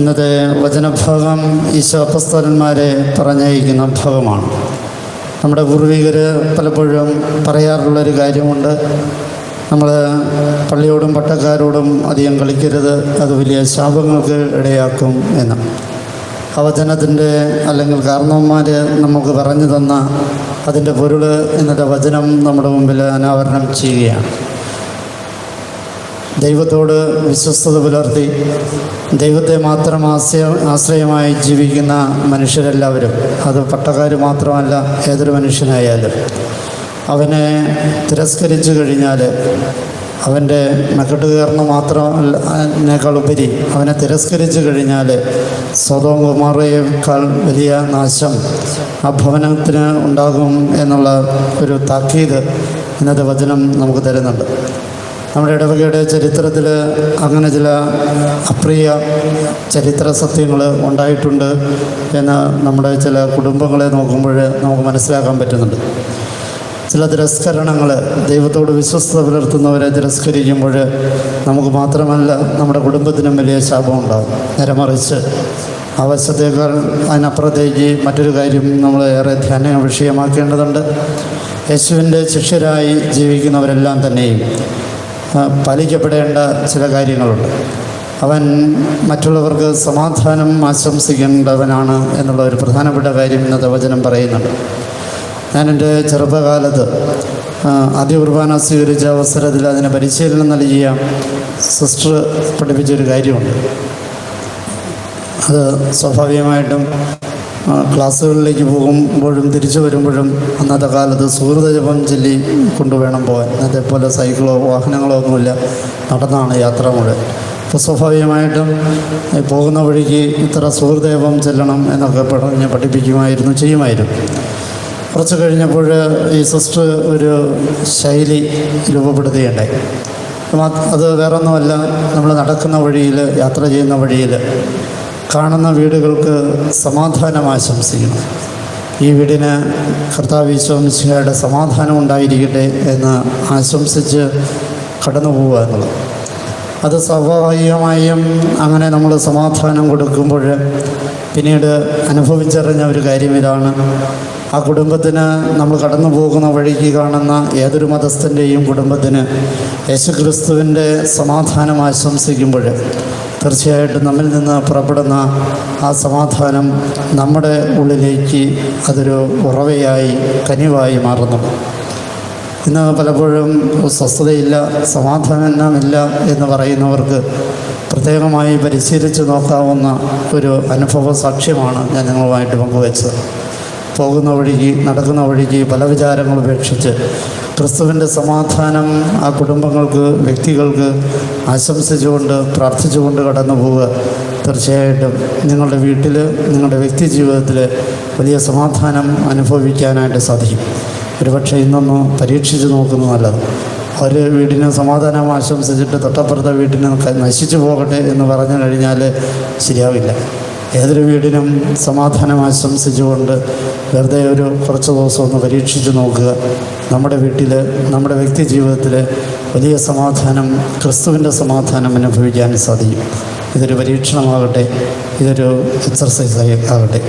ഇന്നത്തെ വചനഭാഗം ഈശോ അപ്പസ്തോലന്മാരെ പറഞ്ഞയക്കുന്ന ഭാഗമാണ്. നമ്മുടെ പൂർവികർ പലപ്പോഴും പറയാറുള്ളൊരു കാര്യമുണ്ട്. നമ്മൾ പള്ളിയോടും പട്ടക്കാരോടും അധികം കളിക്കരുത്. അത് വലിയ ശാപങ്ങൾക്ക് ഇടയാക്കും എന്ന്. ആ വചനത്തിന്റെ അല്ലെങ്കിൽ കാരണവന്മാർ നമുക്ക് പറഞ്ഞു തന്ന അതിന്റെ പൊരുൾ എന്നിട്ട് വചനം നമ്മുടെ മുമ്പിൽ അനാവരണം ചെയ്യുകയാണ്. ദൈവത്തോട് വിശ്വസ്തത പുലർത്തി ദൈവത്തെ മാത്രം ആശ്രയ ആശ്രയമായി ജീവിക്കുന്ന മനുഷ്യരെല്ലാവരും. അത് പട്ടക്കാർ മാത്രമല്ല ഏതൊരു മനുഷ്യനായാലും. അവനെ തിരസ്കരിച്ചു കഴിഞ്ഞാൽ അവന്റെ മെക്കെട്ടുകയർന്ന് മാത്രമല്ല അതിനേക്കാളുപരി അവനെ തിരസ്കരിച്ചു കഴിഞ്ഞാൽ സ്വതവും കുമാറയേക്കാൾ വലിയ നാശം ആ ഭവനത്തിന് ഉണ്ടാകും എന്നുള്ള ഒരു താക്കീത് ഇന്നത്തെ വചനം നമുക്ക് തരുന്നുണ്ട്. നമ്മുടെ ഇടവകയുടെ ചരിത്രത്തിൽ അങ്ങനെ ചില അപ്രിയ ചരിത്ര സത്യങ്ങൾ ഉണ്ടായിട്ടുണ്ട് എന്ന് നമ്മുടെ ചില കുടുംബങ്ങളെ നോക്കുമ്പോൾ നമുക്ക് മനസ്സിലാക്കാൻ പറ്റുന്നുണ്ട്. ചില തിരസ്കരണങ്ങൾ ദൈവത്തോട് വിശ്വസ്ത പുലർത്തുന്നവരെ തിരസ്കരിക്കുമ്പോൾ നമുക്ക് മാത്രമല്ല നമ്മുടെ കുടുംബത്തിനും വലിയ ശാപം ഉണ്ടാകും. നിരമറിച്ച് ആവശ്യത്തേക്കാൾ അതിനപ്പുറത്തേക്ക് മറ്റൊരു കാര്യം നമ്മൾ ഏറെ ധ്യാന വിഷയമാക്കേണ്ടതുണ്ട്. യേശുവിന്റെ ശിഷ്യരായി ജീവിക്കുന്നവരെല്ലാം തന്നെയും പാലിക്കപ്പെടേണ്ട ചില കാര്യങ്ങളുണ്ട്. അവൻ മറ്റുള്ളവർക്ക് സമാധാനം ആശംസിക്കേണ്ടവനാണ് എന്നുള്ള ഒരു പ്രധാനപ്പെട്ട കാര്യം ഇന്നത്തെ വചനം പറയുന്നുണ്ട്. ഞാനെന്റെ ചെറുപ്പകാലത്ത് ആദ്യ കുർബാന സ്വീകരിച്ച അവസരത്തിൽ അതിന് പരിശീലനം നൽകിയ സിസ്റ്റർ പഠിപ്പിച്ചൊരു കാര്യമുണ്ട്. അത് സ്വാഭാവികമായിട്ടും ക്ലാസ്സുകളിലേക്ക് പോകുമ്പോഴും തിരിച്ചു വരുമ്പോഴും അന്നത്തെ കാലത്ത് സൂര്യജപം ചൊല്ലി കൊണ്ടുവേണം പോകാൻ. ഇന്നത്തെ പോലെ സൈക്കിളോ വാഹനങ്ങളോ ഒന്നുമില്ല. നടന്നാണ് യാത്ര മുഴുവൻ. അപ്പോൾ സ്വാഭാവികമായിട്ടും പോകുന്ന വഴിക്ക് ഇത്ര സുഹൃദേവം ചെല്ലണം എന്നൊക്കെ പറഞ്ഞ് പഠിപ്പിക്കുമായിരുന്നു ചെയ്യുമായിരുന്നു. കുറച്ച് കഴിഞ്ഞപ്പോൾ ഈ സിസ്റ്റർ ഒരു ശൈലി രൂപപ്പെടുത്തുകയുണ്ടായി. അത് വേറൊന്നുമല്ല. നമ്മൾ നടക്കുന്ന വഴിയിൽ യാത്ര ചെയ്യുന്ന വഴിയിൽ കാണുന്ന വീടുകൾക്ക് സമാധാനം ആശംസിക്കുന്നു ഈ വീടിന് കർത്താവ് ഈശോമിശിഹയുടെ സമാധാനം ഉണ്ടായിരിക്കട്ടെ എന്ന് ആശംസിച്ച് കടന്നു പോവുക എന്നുള്ളത്. അത് സ്വാഭാവികമായും അങ്ങനെ നമ്മൾ സമാധാനം കൊടുക്കുമ്പോൾ പിന്നീട് അനുഭവിച്ചറിഞ്ഞ ഒരു കാര്യം ഇതാണ്. ആ കുടുംബത്തിന് നമ്മൾ കടന്നു പോകുന്ന വഴിക്ക് കാണുന്ന ഏതൊരു മതസ്ഥന്റെയും കുടുംബത്തിന് യേശുക്രിസ്തുവിന്റെ സമാധാനം ആശംസിക്കുമ്പോൾ തീർച്ചയായിട്ടും നമ്മിൽ നിന്ന് പുറപ്പെടുന്ന ആ സമാധാനം നമ്മുടെ ഉള്ളിലേക്ക് അതൊരു ഉറവയായി കനിവായി മാറുന്നു. ഇന്ന് പലപ്പോഴും സ്വസ്ഥതയില്ല സമാധാനമില്ല എന്ന് പറയുന്നവർക്ക് പ്രത്യേകമായി പരിശീലിച്ച് നോക്കാവുന്ന ഒരു അനുഭവ സാക്ഷ്യമാണ് ഞാൻ നിങ്ങളുമായിട്ട് പങ്കുവച്ചത്. പോകുന്ന വഴിക്ക് നടക്കുന്ന വഴിക്ക് പല വിചാരങ്ങൾ ഉപേക്ഷിച്ച് ക്രിസ്തുവിന്റെ സമാധാനം ആ കുടുംബങ്ങൾക്ക് വ്യക്തികൾക്ക് ആശംസിച്ചുകൊണ്ട് പ്രാർത്ഥിച്ചുകൊണ്ട് കടന്നു പോവുക. തീർച്ചയായിട്ടും നിങ്ങളുടെ വീട്ടിൽ നിങ്ങളുടെ വ്യക്തി ജീവിതത്തിൽ വലിയ സമാധാനം അനുഭവിക്കാനായിട്ട് സാധിക്കും. ഒരുപക്ഷെ ഇന്നൊന്ന് പരീക്ഷിച്ച് നോക്കുന്നത് നല്ലത്. ഒരു വീടിന് സമാധാനം ആശംസിച്ചിട്ട് തൊട്ടപ്പുറത്തെ വീട്ടിന് നശിച്ചു പോകട്ടെ എന്ന് പറഞ്ഞു കഴിഞ്ഞാൽ ശരിയാവില്ല. ഏതൊരു വീടിനും സമാധാനം ആശംസിച്ചുകൊണ്ട് വെറുതെ ഒരു കുറച്ച് ദിവസം ഒന്ന് പരീക്ഷിച്ച് നോക്കുക. നമ്മുടെ വീട്ടിൽ നമ്മുടെ വ്യക്തി ജീവിതത്തിൽ വലിയ സമാധാനം ക്രിസ്തുവിന്റെ സമാധാനം അനുഭവിക്കാൻ സാധിക്കും. ഇതൊരു പരീക്ഷണമാകട്ടെ ഇതൊരു എക്സർസൈസായി ആകട്ടെ.